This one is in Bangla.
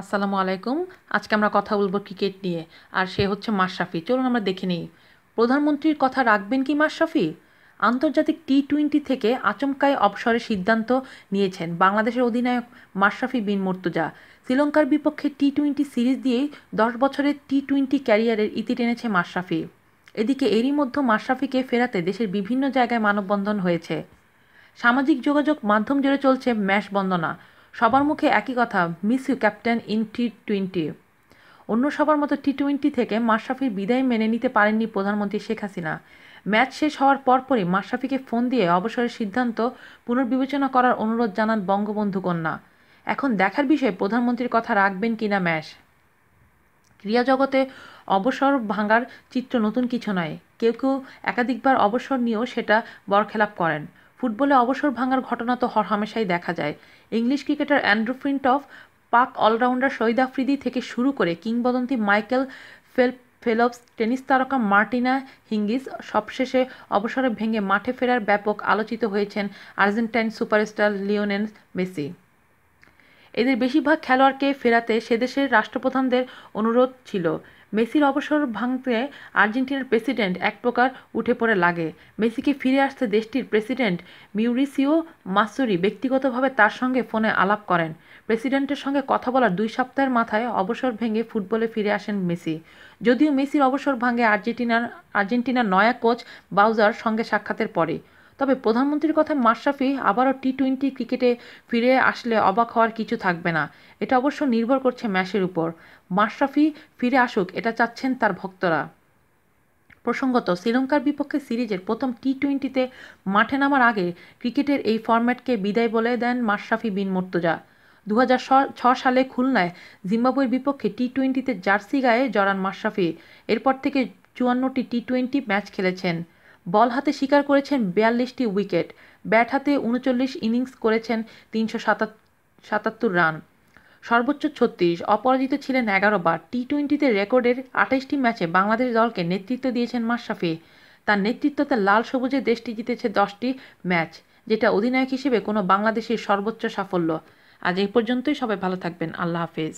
আসসালামু আলাইকুম। আজকে আমরা কথা বলব ক্রিকেট নিয়ে, আর সে হচ্ছে মাশরাফি। চলুন আমরা দেখে নিই। প্রধানমন্ত্রীর কথা রাখবেন কি মাশরাফি? আন্তর্জাতিক টি টোয়েন্টি থেকে আচমকায় অবসরের সিদ্ধান্ত নিয়েছেন বাংলাদেশের অধিনায়ক মাশরাফি বিন মর্তুজা। শ্রীলঙ্কার বিপক্ষে টি টোয়েন্টি সিরিজ দিয়েই দশ বছরের টি টোয়েন্টি ক্যারিয়ারের ইতি টেনেছে মাশরাফি। এদিকে এরই মধ্যে মাশরাফিকে ফেরাতে দেশের বিভিন্ন জায়গায় মানববন্ধন হয়েছে। সামাজিক যোগাযোগ মাধ্যম জুড়ে চলছে ম্যাশ বন্দনা। সবার মুখে একই কথা miss you captain in T twenty অন্য সবার মতো টি টোয়েন্টি থেকে মাশরাফির বিদায় মেনে নিতে পারেননি প্রধানমন্ত্রী শেখ হাসিনা। ম্যাচ শেষ হওয়ার পরপরই মাশরাফিকে ফোন দিয়ে অবসরের সিদ্ধান্ত পুনর্বিবেচনা করার অনুরোধ জানান বঙ্গবন্ধু কন্যা। এখন দেখার বিষয়ে, প্রধানমন্ত্রীর কথা রাখবেন কিনা ম্যাচ? ক্রিয়া জগতে অবসর ভাঙার চিত্র নতুন কিছু নয়। কেউ কেউ একাধিকবার অবসর নিয়েও সেটা বরখেলাপ করেন। ফুটবলে অবসর ভাঙার ঘটনা তো হরহামেশাই দেখা যায়। ইংলিশ ক্রিকেটার অ্যান্ড্রু ফ্রিন্টফ পাক অলরাউন্ডার শহীদ আফ্রিদি থেকে শুরু করে কিংবদন্তি মাইকেল ফেল, ফেলপস, টেনিস তারকা মার্টিনা হিঙ্গিস সবশেষে অবসরে ভেঙে মাঠে ফেরার ব্যাপক আলোচিত হয়েছেন আর্জেন্টাইন সুপারস্টার লিওনেল মেসি। এদের বেশিরভাগ খেলোয়াড়কে ফেরাতে সেদেশের রাষ্ট্রপ্রধানদের অনুরোধ ছিল। মেসির অবসর ভাঙতে আর্জেন্টিনার প্রেসিডেন্ট এক প্রকার উঠে পড়ে লাগে। মেসিকে ফিরে আসতে দেশটির প্রেসিডেন্ট মিউরিসিও মাসুরি ব্যক্তিগতভাবে তার সঙ্গে ফোনে আলাপ করেন। প্রেসিডেন্টের সঙ্গে কথা বলার দুই সপ্তাহের মাথায় অবসর ভেঙে ফুটবলে ফিরে আসেন মেসি। যদিও মেসির অবসর ভাঙে আর্জেন্টিনার আর্জেন্টিনার নয়া কোচ বাউজার সঙ্গে সাক্ষাতের পরে। তবে প্রধানমন্ত্রীর কথা মাশরাফি আবারও টি টোয়েন্টি ক্রিকেটে ফিরে আসলে অবাক হওয়ার কিছু থাকবে না। এটা অবশ্য নির্ভর করছে ম্যাচের উপর। মাশরাফি ফিরে আসুক, এটা চাচ্ছেন তার ভক্তরা। প্রসঙ্গত, শ্রীলঙ্কার বিপক্ষে সিরিজের প্রথম টি টোয়েন্টিতে মাঠে নামার আগে ক্রিকেটের এই ফরম্যাটকে বিদায় বলে দেন মাশরাফি বিন মর্তুজা। দু হাজার সালে খুলনায় জিম্বাবুয়ের বিপক্ষে টি টোয়েন্টিতে জার্সি গায়ে জড়ান মাশরাফি। এরপর থেকে চুয়ান্নটি টি টোয়েন্টি ম্যাচ খেলেছেন। বল হাতে শিকার করেছেন বিয়াল্লিশটি উইকেট। ব্যাট হাতে উনচল্লিশ ইনিংস করেছেন তিনশো সাতাত্তর রান। সর্বোচ্চ ছত্রিশ, অপরাজিত ছিলেন এগারো বার। টি টোয়েন্টিতে রেকর্ডের আঠাইশটি ম্যাচে বাংলাদেশ দলকে নেতৃত্ব দিয়েছেন মাশরাফি। তার নেতৃত্বতে লাল সবুজে দেশটি জিতেছে দশটি ম্যাচ, যেটা অধিনায়ক হিসেবে কোনো বাংলাদেশের সর্বোচ্চ সাফল্য। আজ এই পর্যন্তই, সবাই ভালো থাকবেন। আল্লাহ হাফেজ।